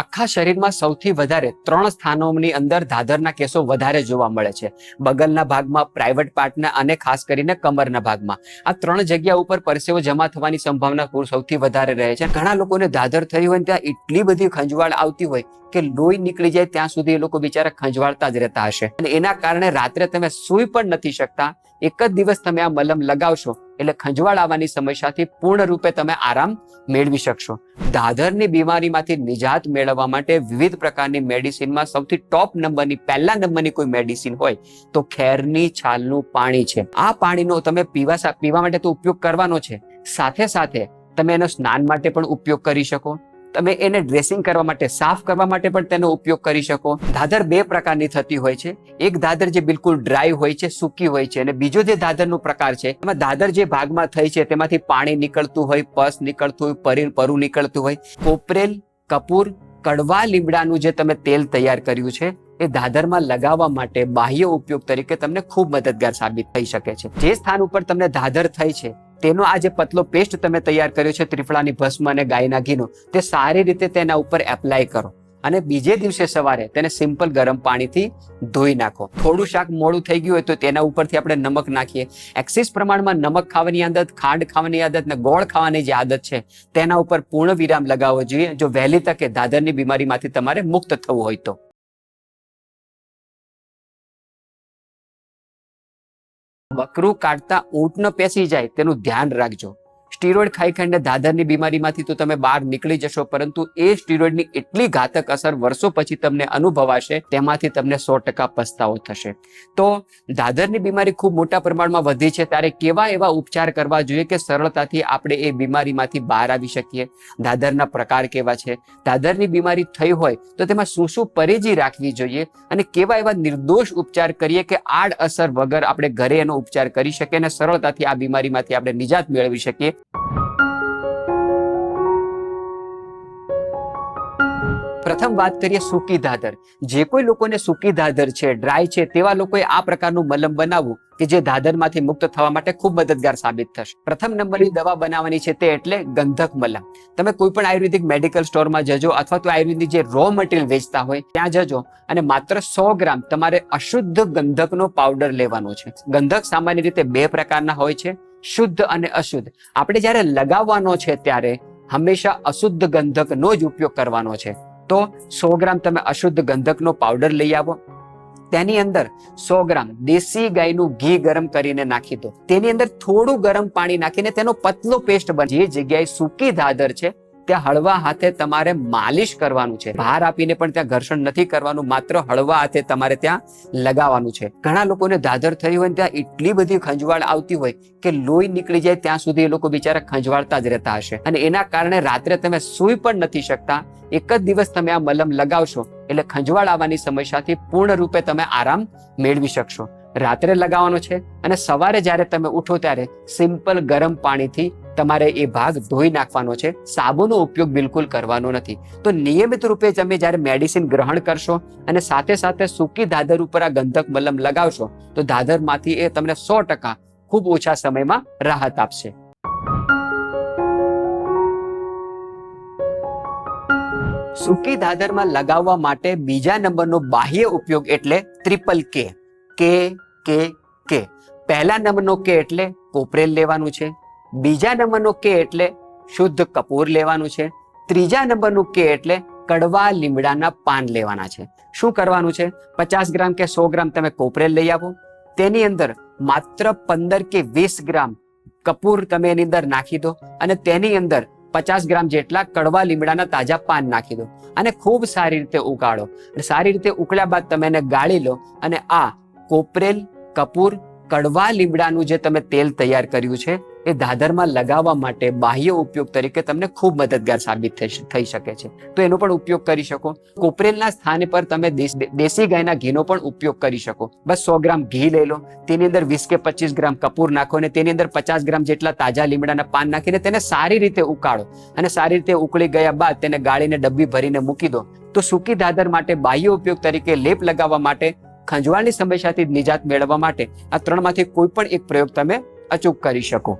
આખા શરીરમાં સૌથી વધારે ત્રણ સ્થાનોની અંદર ધાધરના કેસો વધારે જોવા મળે છે. બગલના ભાગમાં પ્રાઇવેટ પાર્ટના અને ખાસ કરીને કમરના ભાગમાં. આ ત્રણ જગ્યા ઉપર પરસેવો જમા થવાની સંભાવના સૌથી વધારે રહે છે. ઘણા લોકોને ધાધર થઈ હોય ત્યાં એટલી બધી ખંજવાળ આવતી હોય કે લોહી નીકળી જાય ત્યાં સુધી એ લોકો બિચારા ખંજવાળતા જ રહેતા હશે. અને એના કારણે રાત્રે તમે સૂઈ પણ નથી શકતા. એક જ દિવસ તમે આ મલમ લગાવશો એટલે ખંજવાળ આવવાની સમસ્યાથી પૂર્ણ રૂપે તમે આરામ મેળવી શકશો. દાદરની બીમારીમાંથી નિજાત મેળવવા માટે વિવિધ પ્રકારની મેડિસિનમાં સૌથી ટોપ નંબરની, પહેલા નંબરની કોઈ મેડિસિન હોય તો ખેરની છાલનું પાણી છે. આ પાણીનો તમે પીવા પીવા માટે તો ઉપયોગ કરવાનો છે. સાથે સાથે તમે એનો સ્નાન માટે પણ ઉપયોગ કરી શકો. તમે એને ડ્રેસિંગ કરવા માટે, સાફ કરવા માટે પણ તેનો ઉપયોગ કરી શકો. દાદર બે પ્રકારની થતી હોય છે. એક દાદર જે બિલકુલ ડ્રાય હોય છે, સૂકી હોય છે અને બીજો જે દાદરનો પ્રકાર છે, એમાં દાદર જે ભાગમાં થઈ છે, તેમાંથી પાણી નીકળતું હોય, પસ નીકળતું હોય, પરી, પરુ નીકળતું હોય. કોપરેલ, કપૂર, કડવા લીમડાનું જે તમે તેલ તૈયાર કર્યું છે, એ દાદરમાં લગાવવા માટે બાહ્ય ઉપયોગ તરીકે તમને ખૂબ મદદગાર સાબિત થઈ શકે છે. જે સ્થાન ઉપર તમને દાદર થઈ છે તેનો આ જે પતલો પેસ્ટ તમે તૈયાર કર્યો છે ત્રિફળાની ભસ્મ અને ગાયના ઘીનો, તે સારી રીતે તેના ઉપર એપ્લાય કરો. અને બીજે દિવસે સવારે તેને સિમ્પલ ગરમ પાણીથી ધોઈ નાખો. થોડું શાક મોડું થઈ ગયું હોય તો તેના ઉપરથી આપણે નમક નાખીએ. એક્સિસ પ્રમાણમાં નમક ખાવાની આદત, ખાંડ ખાવાની આદત ને ગોળ ખાવાની જે આદત છે, તેના ઉપર પૂર્ણ વિરામ લગાવવો જોઈએ. જો વહેલી તકે દાદરની બીમારીમાંથી તમારે મુક્ત થવું હોય તો. બકરું કાઢતા ઊંટ ન પેસી જાય તેનું ધ્યાન રાખજો. સ્ટીરોઇડ ખાઈ ખાઈને દાદરની બીમારીમાંથી તો તમે બહાર નીકળી જશો, પરંતુ એ સ્ટીરોઇડની એટલી ઘાતક અસર વર્ષો પછી તમને અનુભવાશે, તેમાંથી તમને સો ટકા પસ્તાવો થશે. તો દાદરની બીમારી ખૂબ મોટા પ્રમાણમાં વધી છે, ત્યારે કેવા એવા ઉપચાર કરવા જોઈએ કે સરળતાથી આપણે એ બીમારીમાંથી બહાર આવી શકીએ? દાદરના પ્રકાર કેવા છે? દાદરની બીમારી થઈ હોય તો તેમાં શું શું પરેજી રાખવી જોઈએ? અને કેવા એવા નિર્દોષ ઉપચાર કરીએ કે આડ અસર વગર આપણે ઘરે એનો ઉપચાર કરી શકીએ અને સરળતાથી આ બીમારીમાંથી આપણે નિજાત મેળવી શકીએ? પ્રથમ વાત કરીએ સૂકી દાદર જે કોઈ લોકોને સૂકી દાદર છે ડ્રાય છે, તેવા લોકોએ આ પ્રકારનું મલમ બનાવવું કે જે દાદરમાંથી મુક્ત થવા માટે ખૂબ મદદગાર સાબિત થશે. પ્રથમ નંબરની દવા બનાવવાની છે તે એટલે ગંધક મલમ. તમે કોઈ પણ આયુર્વેદિક મેડિકલ સ્ટોરમાં જજો અથવા તો આયુર્વેદિક જે રો મટીરિયલ વેચતા હોય, ત્યાં જજો અને માત્ર સો ગ્રામ તમારે અશુદ્ધ ગંધકનો પાવડર લેવાનો છે. ગંધક સામાન્ય રીતે બે પ્રકારના હોય છે, શુદ્ધ અને અશુદ્ધ. આપણે જ્યારે લગાવવાનો છે ત્યારે હંમેશા અશુદ્ધ ગંધકનો જ ઉપયોગ કરવાનો છે. તો સો ગ્રામ તમે અશુદ્ધ ગંધકનો પાવડર લઈ આવો. તેની અંદર સો ગ્રામ દેશી ગાયનું ઘી ગરમ કરીને નાખી દો. તેની અંદર થોડું ગરમ પાણી નાખીને તેનો પતલો પેસ્ટ બને. જે જગ્યાએ સૂકી ધાદર છે ત્યાં હળવા હાથે તમારે માલિશ કરવાનું છે. ભાર આપીને પણ ત્યાં ઘર્ષણ નથી કરવાનું, માત્ર હળવા હાથે તમારે ત્યાં લગાવવાનું છે. ઘણા લોકોને દાદર થઈ હોય ત્યાં એટલી બધી ખંજવાળ આવતી હોય કે લોહી નીકળી જાય ત્યાં સુધી એ લોકો બિચારા ખંજવાળતા જ રહેતા હશે. અને એના કારણે રાત્રે તમે સૂઈ પણ નથી શકતા. એક જ દિવસ તમે આ મલમ લગાવશો એટલે ખંજવાળ આવવાની સમસ્યાથી પૂર્ણ રૂપે તમે આરામ મેળવી શકશો. રાત્રે લગાવવાનો છે અને સવારે જ્યારે તમે ઉઠો ત્યારે સિમ્પલ ગરમ પાણીથી તમારે એ ભાગ ધોઈ નાખવાનો છે. સાબુનો ઉપયોગ બિલકુલ કરવાનો નથી. તો નિયમિત રૂપે તમે જ્યારે મેડિસિન ગ્રહણ કરશો અને સાથે સાથે સૂકી દાદર ઉપર આ ગંધક મલમ લગાવશો, તો દાદરમાંથી એ તમને સો ટકા ખૂબ ઓછા સમયમાં રાહત આપશે. સૂકી દાદરમાં લગાવવા માટે બીજા નંબરનો બાહ્ય ઉપયોગ એટલે ટ્રિપલ કે કે કે કે પહેલા નંબરનો કે એટલે કોપરેલ લેવાનું છે. બીજા નંબરનું કે એટલે શુદ્ધ કપૂર લેવાનું છે. ત્રીજા નંબરનું કે એટલે કડવા લીમડાના પાન લેવાના છે. શું કરવાનું છે? પચાસ ગ્રામ કે સો ગ્રામ તમે કોપરેલ લઈ આવો. તેની અંદર માત્ર પંદર કે વીસ ગ્રામ કપૂર તમે એની અંદર નાખી દો અને તેની અંદર પચાસ ગ્રામ જેટલા કડવા લીમડાના તાજા પાન નાખી દો અને ખૂબ સારી રીતે ઉકાળો અને સારી રીતે ઉકળ્યા બાદ તમે એને ગાળી લો અને આ કોપરેલ, કપૂર, કડવા લીમડાનું જે તમે તેલ તૈયાર કર્યું છે એ દાદરમાં લગાવવા માટે બાહ્ય ઉપયોગ તરીકે તમને ખૂબ મદદગાર સાબિત થઈ શકે છે. તો એનો પણ ઉપયોગ કરી શકો. કોપરેલના સ્થાને પર તમે દેશી ગાયના ઘીનો પણ ઉપયોગ કરી શકો. બસ સો ગ્રામ ઘી લઈ લો, તેની અંદર વીસ કે પચીસ ગ્રામ કપૂર નાખો અને તેની અંદર પચાસ ગ્રામ જેટલા તાજા લીમડાના પાન નાખીને તેને સારી રીતે ઉકાળો. અને સારી રીતે ઉકળી ગયા બાદ તેને ગાળીને ડબ્બી ભરીને મૂકી દો. તો સૂકી દાદર માટે બાહ્ય ઉપયોગ તરીકે લેપ લગાવવા માટે, ખંજવાળની સમસ્યાથી નિજાત મેળવવા માટે આ ત્રણમાંથી કોઈ પણ એક પ્રયોગ તમે અચૂક કરી શકો.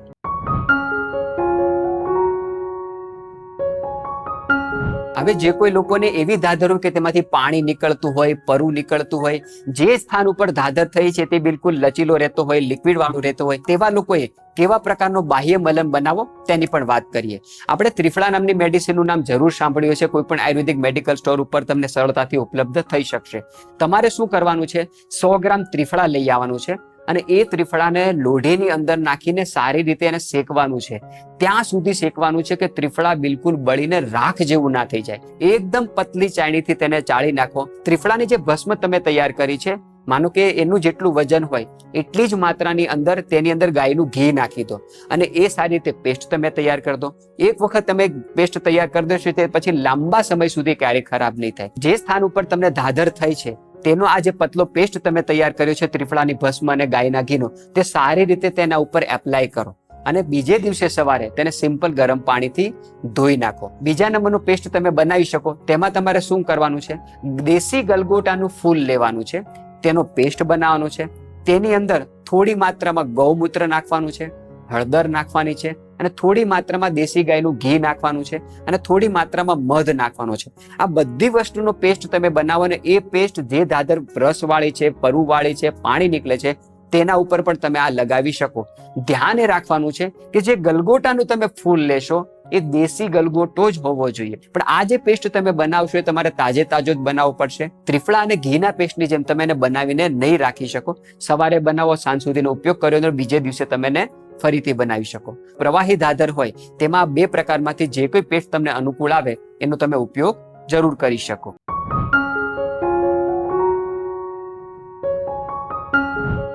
હવે જે કોઈ લોકોને એવી દાદર કે તેમાંથી પાણી નીકળતું હોય, પરુ નીકળતું હોય, જે સ્થાન ઉપર ધાધર થઈ છે તે બિલકુલ લચીલો રહેતો હોય લિક્વિડ વાળો રહેતો હોય, તેવા લોકોએ કેવા પ્રકારનો બાહ્ય મલમ બનાવો તેની પણ વાત કરીએ. આપણે ત્રિફળા નામની મેડિસિનનું નામ જરૂર સાંભળ્યું છે કોઈ પણ આયુર્વેદિક મેડિકલ સ્ટોર ઉપર તમને સરળતાથી ઉપલબ્ધ થઈ શકશે. તમારે શું કરવાનું છે? સો ગ્રામ ત્રિફળા લઈ આવવાનું છે. અને એ ત્રિફળાને લોઢીની અંદર નાખીને સારી રીતે એને શેકવાનું છે. ત્યાં સુધી શેકવાનું છે કે ત્રિફળા બિલકુલ બળીને રાખ જેવું ના થઈ જાય. એકદમ પતલી ચાયણીથી તેને ચાળી નાખો. ત્રિફળાની જે ભસ્મ તમે તૈયાર કરી છે, માનો કે એનું જેટલું વજન હોય, એટલી જ માત્રાની અંદર તેની અંદર ગાયનું ઘી નાખી દો. અને એ સારી રીતે પેસ્ટ તમે તૈયાર કરી દો. એક વખત તમે પેસ્ટ તૈયાર કરી દેશો તે પછી લાંબા સમય સુધી ક્યારેય ખરાબ નહીં થાય. જે સ્થાન ઉપર તમને ધાધર થઈ છે તેનો આ જે પતલો પેસ્ટ તમે તૈયાર કર્યો છે ત્રિફળાની ભસ્મ અને ગાયના ઘીનો, તે સારી રીતે તેના ઉપર એપ્લાય કરો. અને બીજે દિવસે સવારે તેને સિમ્પલ ગરમ પાણીથી ધોઈ નાખો. બીજા નંબરનું પેસ્ટ તમે બનાવી શકો, તેમાં તમારે શું કરવાનું છે? દેશી ગલગોટાનું ફૂલ લેવાનું છે, તેનો પેસ્ટ બનાવવાનો છે. તેની અંદર થોડી માત્રામાં ગૌમૂત્ર નાખવાનું છે. હળદર નાખવાની છે અને થોડી માત્રામાં દેશી ગાયનું ઘી નાખવાનું છે અને થોડી માત્રામાં મધ નાખવાનો છે. આ બધી વસ્તુનો પેસ્ટ તમે બનાવો અને એ પેસ્ટ જે દાદર રસવાળી છે, પરુવાળી છે, પાણી નીકળે છે, તેના ઉપર પણ તમે આ લગાવી શકો. ધ્યાન એ રાખવાનું છે કે જે ગલગોટાનું તમે ફૂલ લેશો એ દેશી ગલગોટો જ હોવો જોઈએ. પણ આ જે પેસ્ટ તમે બનાવશો એ તમારે તાજે તાજો જ બનાવવો પડશે. ત્રિફળા અને ઘીના પેસ્ટની જેમ તમે એને બનાવીને નહીં રાખી શકો. સવારે બનાવો, સાંજ સુધીનો ઉપયોગ કર્યો અને બીજે દિવસે તમે એને ફરીથી બનાવી શકો. પ્રવાહી દાદર હોય, તેમાં બે પ્રકારમાંથી જે કોઈ પેસ્ટ તમને અનુકૂળ આવે, એનો તમે ઉપયોગ જરૂર કરી શકો.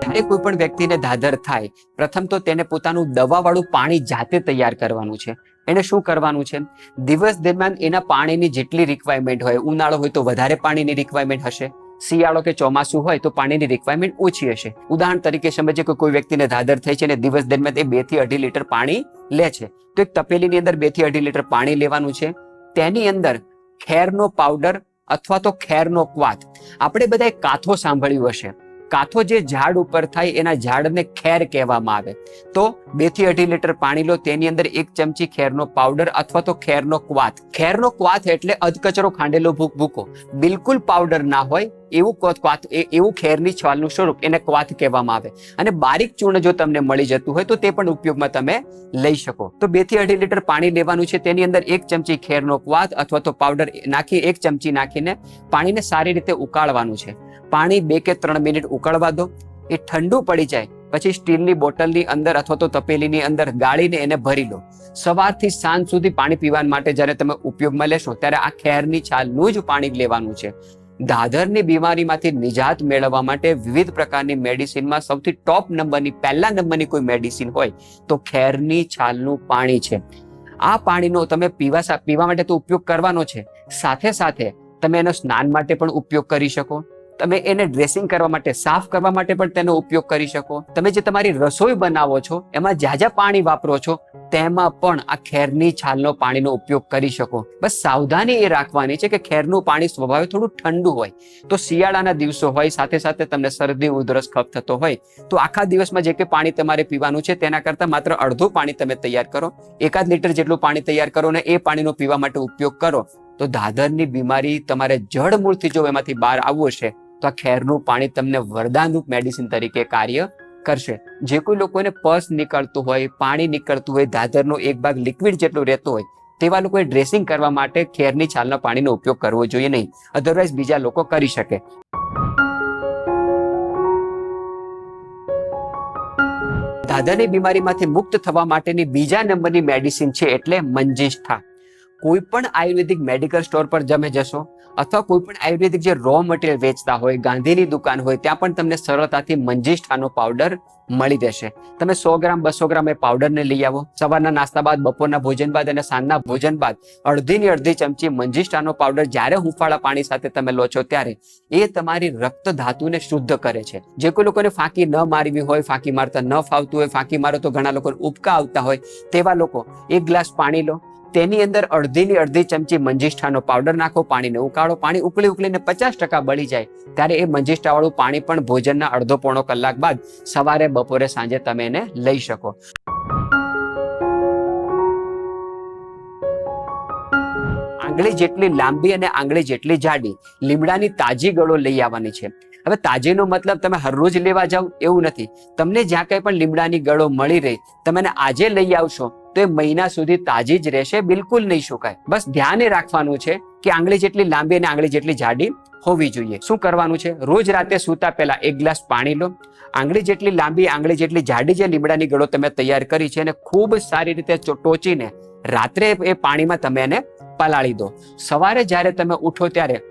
જ્યારે કોઈ પણ વ્યક્તિને દાદર થાય, પ્રથમ તો તેને પોતાનું દવાવાળું પાણી જાતે તૈયાર કરવાનું છે. એને શું કરવાનું છે? દિવસ દરમિયાન એના પાણીની જેટલી રિક્વાયરમેન્ટ હોય, ઉનાળો હોય તો વધારે પાણીની રિક્વાયરમેન્ટ હશે. શિયાળો કે ચોમાસું હોય તો પાણીની રિક્વાયરમેન્ટ ઓછી હશે. ઉદાહરણ તરીકે સમજીએ કે કોઈ વ્યક્તિને ધાદર થઈ છે અને દિવસ દરમિયાન એ બેથી અઢી લીટર પાણી લે છે. તો એક તપેલીની અંદર બેથી અઢી લીટર પાણી લેવાનું છે. તેની અંદર ખેરનો પાવડર અથવા તો ખેરનો ક્વાથ. આપણે બધાએ કાથો સાંભળ્યું હશે. કાથો જે ઝાડ ઉપર થાય એના ઝાડને ખેર કહેવામાં આવે. તો બેથી અઢી લીટર પાણી લો, તેની અંદર એક ચમચી ખેરનો પાવડર અથવા તો ખેરનો ક્વાથ. ખેરનો ક્વાથ એટલે અધકચરો ખાંડેલો ભૂક ભૂકો. બિલકુલ પાવડર ના હોય એવું ક્વાથ એવું ખેરની છાલનું સ્વરૂપ એને ક્વાથ કહેવામાં આવે. અને બારીક ચૂર્ણ જો તમને મળી જતું હોય તો તે પણ ઉપયોગમાં તમે લઈ શકો. તો બેથી અઢી લીટર પાણી લેવાનું છે, તેની અંદર એક ચમચી ખેરનો ક્વાથ અથવા તો પાવડર નાખી, એક ચમચી નાખીને પાણીને સારી રીતે ઉકાળવાનું છે. પાણી બે કે ત્રણ મિનિટ ઉકળવા દો. એ ઠંડુ પડી જાય, પછી સ્ટીલની બોટલની અંદર અથવા તો તપેલીની અંદર ગાળીને એને ભરી લો. સવારથી સાંજ સુધી પાણી પીવા માટે જ્યારે તમે ઉપયોગમાં લેશો, ત્યારે આ ખેરની છાલનું જ પાણી લેવાનું છે. દાદરની બીમારીમાંથી નિજાત મેળવવા માટે વિવિધ પ્રકારની મેડિસિનમાં સૌથી ટોપ નંબરની, પહેલા નંબરની કોઈ મેડિસિન હોય, તો ખેરની છાલનું પાણી છે. આ પાણીનો તમે પીવા પીવા માટે તો ઉપયોગ કરવાનો છે. સાથે સાથે તમે એનો સ્નાન માટે પણ ઉપયોગ કરી શકો. તમે એને ડ્રેસિંગ કરવા માટે, સાફ કરવા માટે પણ તેનો ઉપયોગ કરી શકો. તમે જે તમારી રસોઈ બનાવો છો, એમાં જ્યાં જ્યાં પાણી વાપરો છો, તેમાં પણ આ ખેરની છાલનો પાણીનો ઉપયોગ કરી શકો. બસ સાવધાની એ રાખવાની છે કે ખેરનું પાણી સ્વભાવે થોડું ઠંડુ હોય. તો શિયાળાના દિવસો હોય, સાથે સાથે તમને શરદી, ઉધરસ કફ થતો હોય, તો આખા દિવસમાં જે કે પાણી તમારે પીવાનું છે, તેના કરતાં માત્ર અડધું પાણી તમે તૈયાર કરો. એકાદ લીટર જેટલું પાણી તૈયાર કરો ને એ પાણીનો પીવા માટે ઉપયોગ કરો. તો દાદરની બીમારી તમારે જડમૂળથી જો એમાંથી બહાર આવવું છે તો આ ખેરનું પાણી તમને વરદાનરૂપ મેડિસિન તરીકે કાર્ય કરશે. જે કોઈ લોકોને પર્સ નીકળતું હોય, પાણી નીકળતું હોય, દાદરનો એક ભાગ લિક્વિડ જેટલું રહેતો હોય, તેવા લોકોએ ડ્રેસિંગ કરવા માટે ખેરની છાલના પાણીનો ઉપયોગ કરવો જોઈએ નહીં. અધરવાઇઝ બીજા લોકો કરી શકે. દાદરની બીમારીમાંથી મુક્ત થવા માટેની બીજા નંબરની મેડિસિન છે એટલે મંજિષ્ઠા. કોઈ પણ આયુર્વેદિક મેડિકલ સ્ટોર પર તમે જશો અથવા કોઈ પણ આયુર્વેદિક જે રો મટીરિયલ વેચતા હોય, ગાંધીની દુકાન હોય, ત્યાં પણ તમને સરળતાથી મંજિષ્ઠાનો પાવડર મળી જશે તમે સો ગ્રામ, બસો ગ્રામ એ પાવડરને લઈ આવો. સવારના નાસ્તા બાદ, બપોરના ભોજન બાદ અને સાંજના ભોજન બાદ અડધીની અડધી ચમચી મંજિષ્ઠાનો પાવડર જ્યારે હુંફાળા પાણી સાથે તમે લો છો ત્યારે એ તમારી રક્ત ધાતુને શુદ્ધ કરે છે. જે કોઈ લોકોને ફાંકી ન મારવી હોય, ફાંકી મારતા ન ફાવતું હોય, ફાંકી મારો તો ઘણા લોકોને ઉપકા આવતા હોય, તેવા લોકો એક ગ્લાસ પાણી લો તેની અંદર અડધીની અડધી ચમચી મંજિષ્ઠાનો પાવડર નાખો, પાણીને ઉકાળો. પાણી ઉકળી ઉકળીને પચાસ ટકા બળી જાય ત્યારે એ મંજિષ્ઠા વાળું પાણી પણ ભોજનના અડધો પોણો કલાક બાદ સવારે, બપોરે, સાંજે તમે એને લઈ શકો. આંગળી જેટલી લાંબી અને આંગળી જેટલી જાડી લીમડાની તાજી ગળો લઈ આવવાની છે. હવે તાજીનો મતલબ તમે હરરોજ લેવા જાવ એવું નથી. તમને જ્યાં કંઈ પણ લીમડાની ગળો મળી રહી, તમે આજે લઈ આવશો. તો એ મહિના સુધી તાજી જ રહેશે, બિલકુલ નહીં સુકાય. બસ ધ્યાન રાખવાનું છે કે આંગળી જેટલી લાંબી અને આંગળી જેટલી જાડી હોવી જોઈએ. શું કરવાનું છે? રોજ રાતે સૂતા પહેલા એક ગ્લાસ પાણી લો. આંગળી જેટલી લાંબી, આંગળી જેટલી જાડી જે લીમડાની ગળો તમે તૈયાર કરી છે અને ખૂબ સારી રીતે ટોચીને રાત્રે એ પાણીમાં તમે એને પલાળી દો. સવારે જ્યારે તમે ઉઠો ત્યારે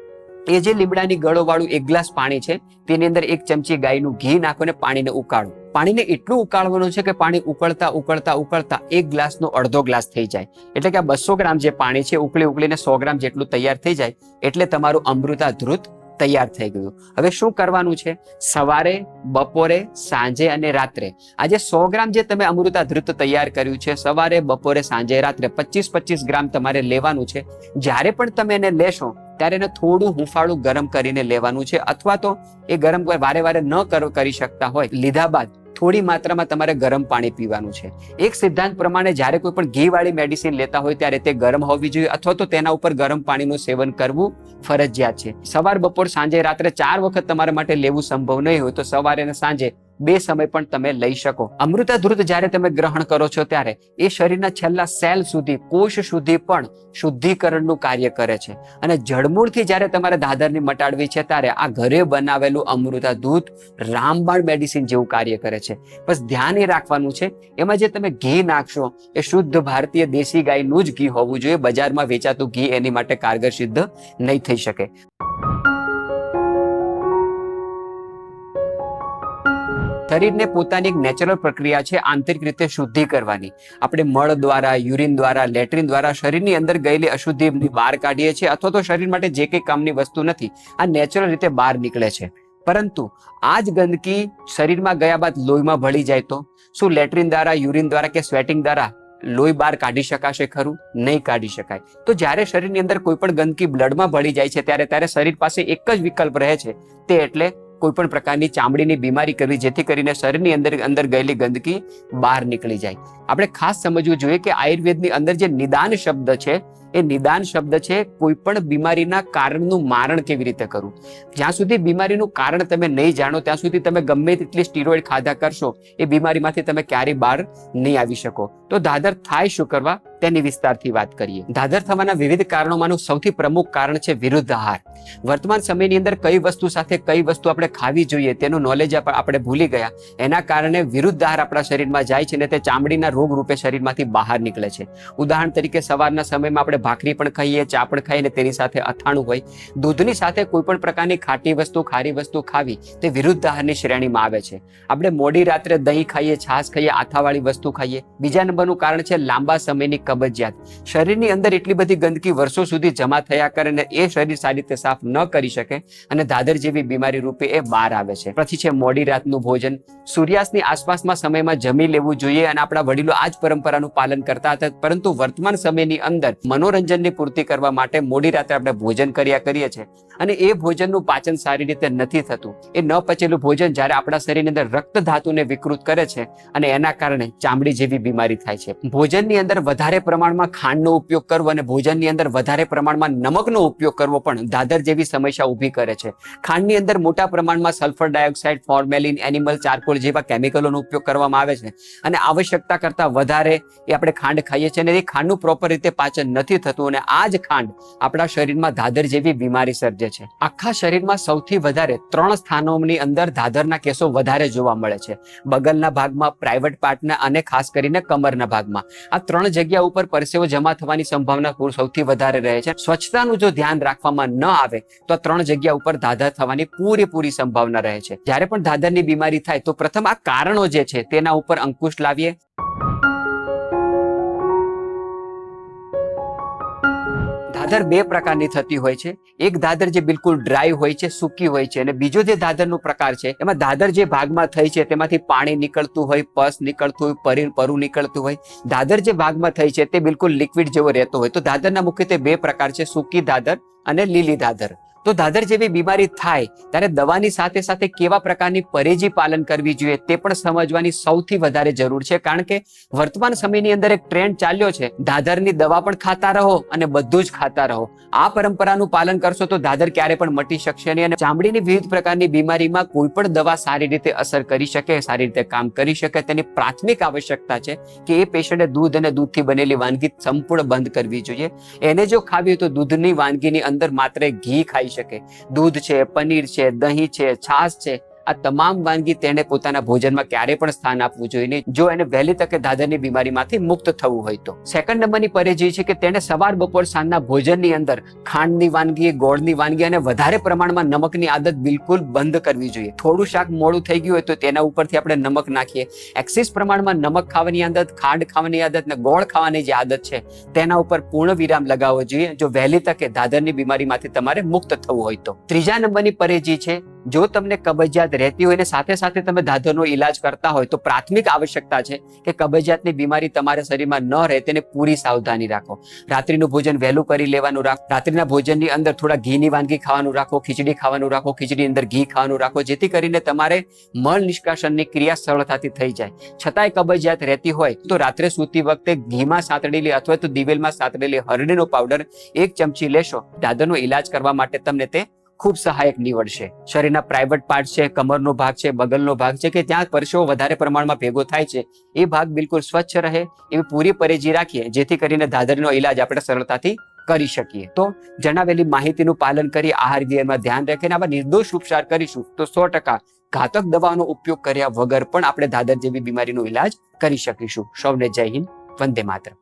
એ જે લીમડાની ગળો વાળું એક ગ્લાસ પાણી છે, તેની અંદર એક ચમચી ગાયનું ઘી નાખીને પાણીને ઉકાળો. પાણીને એટલું ઉકાળવાનું છે કે પાણી ઉકળતા ઉકળતા ઉકળતા એક ગ્લાસનો અડધો ગ્લાસ થઈ જાય. એટલે કે આ બસો ગ્રામ જે પાણી છે, ઉકળી ઉકળીને સો ગ્રામ જેટલું તૈયાર થઈ જાય, એટલે તમારું અમૃતા ધ્રુત તૈયાર થઈ ગયું. હવે શું કરવાનું છે? સવારે, બપોરે, સાંજે અને રાત્રે. આજે સો ગ્રામ જે તમે અમૃતા ધ્રુત તૈયાર કર્યું છે, સવારે, બપોરે, સાંજે, રાત્રે પચીસ પચીસ ગ્રામ તમારે લેવાનું છે. જ્યારે પણ તમે એને લેશો ત્યારે એને થોડું હુંફાળું ગરમ કરીને લેવાનું છે અથવા તો એ ગરમ વારે વારે ન કર- શકતા હોય, લીધા બાદ થોડી માત્રામાં તમારે ગરમ પાણી પીવાનું છે. એક સિદ્ધાંત પ્રમાણે જ્યારે કોઈ પણ ઘી વાળી મેડિસિન લેતા હોય ત્યારે તે ગરમ હોવી જોઈએ અથવા તો તેના ઉપર ગરમ પાણીનું સેવન કરવું ફરજિયાત છે. સવાર બપોર સાંજે રાત્રે ચાર વખત તમારા માટે લેવું સંભવ નહીં હોય તો સવારે અને સાંજે બે સમય પણ તમે લઈ શકો. અમૃતાધૃત જ્યારે તમે ગ્રહણ કરો છો ત્યારે એ શરીરના છેલ્લા સેલ સુધી, કોષ સુધી પણ શુદ્ધિકરણનું કાર્ય કરે છે. અને જળમૂળથી જ્યારે તમારે દાદરની મટાડવી છે ત્યારે આ ઘરે બનાવેલું અમૃતા દૂધ રામબાણ મેડિસિન જેવું કાર્ય કરે છે. બસ ધ્યાન એ રાખવાનું છે. એમાં જે તમે ઘી નાખશો, એ શુદ્ધ ભારતીય દેશી ગાયનું જ ઘી હોવું જોઈએ. બજારમાં વેચાતું ઘી એની માટે કારગર સિદ્ધ નહીં થઈ શકે. શરીરને પોતાની એક નેચરલ પ્રક્રિયા છે, આંતરિક રીતે શુદ્ધિ કરવાની. આપણે મળ દ્વારા, યુરિન દ્વારા, લેટ્રિન દ્વારા શરીરની અંદર ગયેલી અશુદ્ધિ બહાર કાઢીએ છીએ અથવા તો શરીર માટે જે કંઈ કામની વસ્તુ નથી, આ નેચરલ રીતે બહાર નીકળે છે. પરંતુ આ જ ગંદકી શરીરમાં ગયા બાદ લોહીમાં ભળી જાય તો? શું લેટ્રિન દ્વારા, યુરિન દ્વારા કે સ્વેટિંગ દ્વારા લોહી બહાર કાઢી શકાશે ખરું? નહીં કાઢી શકાય. તો જ્યારે શરીરની અંદર કોઈ પણ ગંદકી બ્લડમાં ભળી જાય છે, ત્યારે ત્યારે શરીર પાસે એક જ વિકલ્પ રહે છે, તે એટલે કોઈ પણ પ્રકારની ચામડીની બીમારી કરવી, જેથી કરીને શરીરની અંદર અંદર ગયેલી ગંદકી બહાર નીકળી જાય. આપણે ખાસ સમજવું જોઈએ કે આયુર્વેદની અંદર જે નિદાન શબ્દ છે એ નિદાન શબ્દ છે કોઈ પણ બીમારીના કારણનું મારણ કેવી રીતે કરવું? જ્યાં સુધી બીમારીનું કારણ તમે નહીં જાણો, ત્યાં સુધી તમે ગમે તેટલી સ્ટીરોઇડ ખાધા કરશો, એ બીમારીમાંથી તમે ક્યારેય બહાર નહીં આવી શકો. તો દાદર થાય શું કરવા? તેની વિસ્તારથી વાત કરીએ. દાદર થવાના વિવિધ કારણોમાંનું સૌથી પ્રમુખ કારણ છે વિરુદ્ધ આહાર. વર્તમાન સમયની અંદર કઈ વસ્તુ સાથે કઈ વસ્તુ આપણે ખાવી જોઈએ તેનું નોલેજ આપણે ભૂલી ગયા. એના કારણે વિરુદ્ધ આહાર આપણા શરીરમાં જાય છે અને તે ચામડીના રોગ રૂપે શરીરમાંથી બહાર નીકળે છે. ઉદાહરણ તરીકે સવારના સમયમાં આપણે ભાખરી પણ ખાઈએ, ચા પણ ખાઈએ અને તેની સાથે અથાણું હોય. દૂધની સાથે કોઈ પણ પ્રકારની ખાટી વસ્તુ, ખારી વસ્તુ ખાવી તે વિરુદ્ધ આહારની શ્રેણીમાં આવે છે. આપણે મોડી રાત્રે દહીં ખાઈએ, છાશ ખાઈએ, આથાવાળી વસ્તુ ખાઈએ. બીજા નંબરનું કારણ છે લાંબા સમયની કબજિયાત. શરીરની અંદર એટલી બધી ગંદકી વર્ષો સુધી જમા થયા કરે અને એ શરીર સારી રીતે સાફ ન કરી શકે અને દાદર જેવી બીમારી રૂપે એ બહાર આવે છે. પછી છે મોડી રાતનું ભોજન. સૂર્યાસ્તની આસપાસમાં સમયમાં જમી લેવું જોઈએ અને આપણા વડીલો આ જ પરંપરાનું પાલન કરતા હતા, પરંતુ વર્તમાન સમયની અંદર મનોરંજનની પૂર્તિ કરવા માટે મોડી રાત્રે આપણે ભોજન કર્યા કરીએ છીએ. અને એ ભોજનનું પાચન સારી રીતે નથી થતું. એ ન પચેલું ભોજન જ્યારે આપણા શરીરની અંદર રક્ત ધાતુને વિકૃત કરે છે અને એના કારણે ચામડી જેવી બીમારી થાય છે. ભોજનની અંદર વધારે પ્રમાણમાં ખાંડનો ઉપયોગ કરવો અને ભોજનની અંદર વધારે પ્રમાણમાં નમકનો ઉપયોગ કરવો પણ દાદર જેવી સમસ્યા ઊભી કરે છે. ખાંડની અંદર મોટા પ્રમાણમાં sulphur dioxide, formalin, animal, charcoal જેવા કેમિકલોનો ઉપયોગ કરવામાં આવે છે અને આવશ્યકતા કરતાં વધારે એ આપણે ખાંડ ખાઈએ છીએ અને એ ખાંડનું પ્રોપર રીતે પાચન નથી થતું અને આ જ ખાંડ આપણા શરીરમાં દાદર જેવી બીમારી સર્જે છે. આખા શરીરમાં સૌથી વધારે ત્રણ સ્થાનોની અંદર ધાધરના કેસો વધારે જોવા મળે છે. બગલના ભાગમાં, પ્રાઇવેટ પાર્ટના અને ખાસ કરીને કમરના ભાગમાં. આ ત્રણ જગ્યા ઉપર પરસેવો જમા થવાની સંભાવના સૌથી વધારે રહે છે. સ્વચ્છતાનું જો ધ્યાન રાખવામાં ન આવે, તો ત્રણ જગ્યા ઉપર ધાધર થવાની પૂરેપૂરી સંભાવના રહે છે. જ્યારે પણ ધાધરની બીમારી થાય, તો પ્રથમ આ કારણો જે છે, તેના ઉપર અંકુશ લાવીએ. દાદર બે પ્રકારની થતી હોય છે. એક દાદર જે બિલકુલ ડ્રાય હોય છે, સૂકી હોય છે અને બીજો જે દાદરનો પ્રકાર છે, એમાં દાદર જે ભાગમાં થઈ છે તેમાંથી પાણી નીકળતું હોય, પસ નીકળતું હોય, પરી પરુ નીકળતું હોય. દાદર જે ભાગમાં થઈ છે તે બિલકુલ લિક્વિડ જેવો રહેતો હોય. તો દાદરના મુખ્યત્વે બે પ્રકાર છે, સૂકી દાદર અને લીલી દાદર. તો દાદર જેવી બીમારી થાય, ત્યારે દવાની સાથે સાથે કેવા પ્રકારની પરેજી પાલન કરવી જોઈએ તે પણ સમજવાની સૌથી વધારે જરૂર છે. કારણ કે વર્તમાન સમયની અંદર એક ટ્રેન્ડ ચાલ્યો છે, દાદરની દવા પણ ખાતા રહો અને બધું જ ખાતા રહો. આ પરંપરાનું પાલન કરશો તો દાદર ક્યારે પણ મટી શકશે નહીં અને ચામડીની વિવિધ પ્રકારની બીમારીમાં કોઈ પણ દવા સારી રીતે અસર કરી શકે, સારી રીતે કામ કરી શકે. તેની પ્રાથમિક આવશ્યકતા છે કે એ પેશન્ટે દૂધ અને દૂધથી બનેલી વાનગી સંપૂર્ણ બંધ કરવી જોઈએ. એને જો ખાવી હોય તો દૂધની વાનગીની અંદર માત્ર ઘી ખાઈ શકે. દૂધ છે પનીર છે દહીં છે છાશ છે આ તમામ વાનગી તેણે પોતાના ભોજનમાં ક્યારે પણ સ્થાન આપવું જોઈએ નહીં. જો એને વહેલી તકે દાદરની બીમારીમાંથી મુક્ત થવું હોય તો. સેકન્ડ નંબરની પરેજી છે કે તેણે સવાર બપોર સાંજના ભોજનની અંદર ખાંડની વાનગી, ગોળની વાનગી અને વધારે પ્રમાણમાં નમકની આદત બિલકુલ બંધ કરવી જોઈએ. થોડું શાક મોડું થઈ ગયું હોય તો તેના ઉપરથી આપણે નમક નાખીએ. એક્સિસ પ્રમાણમાં નમક ખાવાની આદત, ખાંડ ખાવાની આદત ને ગોળ ખાવાની જે આદત છે, તેના ઉપર પૂર્ણ વિરામ લગાવવો જોઈએ. જો વહેલી તકે દાદરની બીમારીમાંથી તમારે મુક્ત થવું હોય તો. ત્રીજા નંબરની પરેજી છે જો તમને કબજિયાત રહેતી હોય ને સાથે સાથે તમે દાદરનો ઈલાજ કરતા હોય તો પ્રાથમિક આવશ્યકતા છે કે કબજિયાતની બીમારી તમારા શરીરમાં ન રહે તેને પૂરી સાવધાની રાખો. રાત્રિનું ભોજન વહેલું કરી લેવાનું રાખો, રાત્રિના ભોજનની અંદર થોડા ઘીની વાનગી ખાવાનું રાખો, ખીચડી ખાવાનું રાખો, ખીચડી અંદર ઘી ખાવાનું રાખો, જેથી કરીને તમારે મળ નિષ્કાશનની ક્રિયા સરળતાથી થઈ જાય. છતાંય કબજિયાત રહેતી હોય તો રાત્રે સૂતી વખતે ઘીમાં સાતડેલી અથવા તો દિવેલમાં સાતડેલી હરડીનો પાવડર એક ચમચી લેશો. દાદરનો ઈલાજ કરવા માટે તમને તે ખૂબ સહાયક નીવડશે શરીરના પ્રાઇવેટ પાર્ટ છે, કમરનો ભાગ છે, બગલનો ભાગ છે કે ત્યાં પરસેવો વધારે પ્રમાણમાં ભેગો થાય છે, એ ભાગ બિલકુલ સ્વચ્છ રહે, એવી પૂરી પરેજી રાખીએ, જેથી કરીને દાદરનો ઈલાજ આપણે સરળતાથી કરી શકીએ. તો જણાવેલી માહિતીનું પાલન કરી આહાર વિહારમાં ધ્યાન રાખીને આવા નિર્દોષ ઉપચાર કરીશું, તો સો ટકા ઘાતક દવાનો ઉપયોગ કર્યા વગર પણ આપણે દાદર જેવી બીમારીનો ઈલાજ કરી શકીશું. સૌને જય હિન્દ, વંદે માતરમ.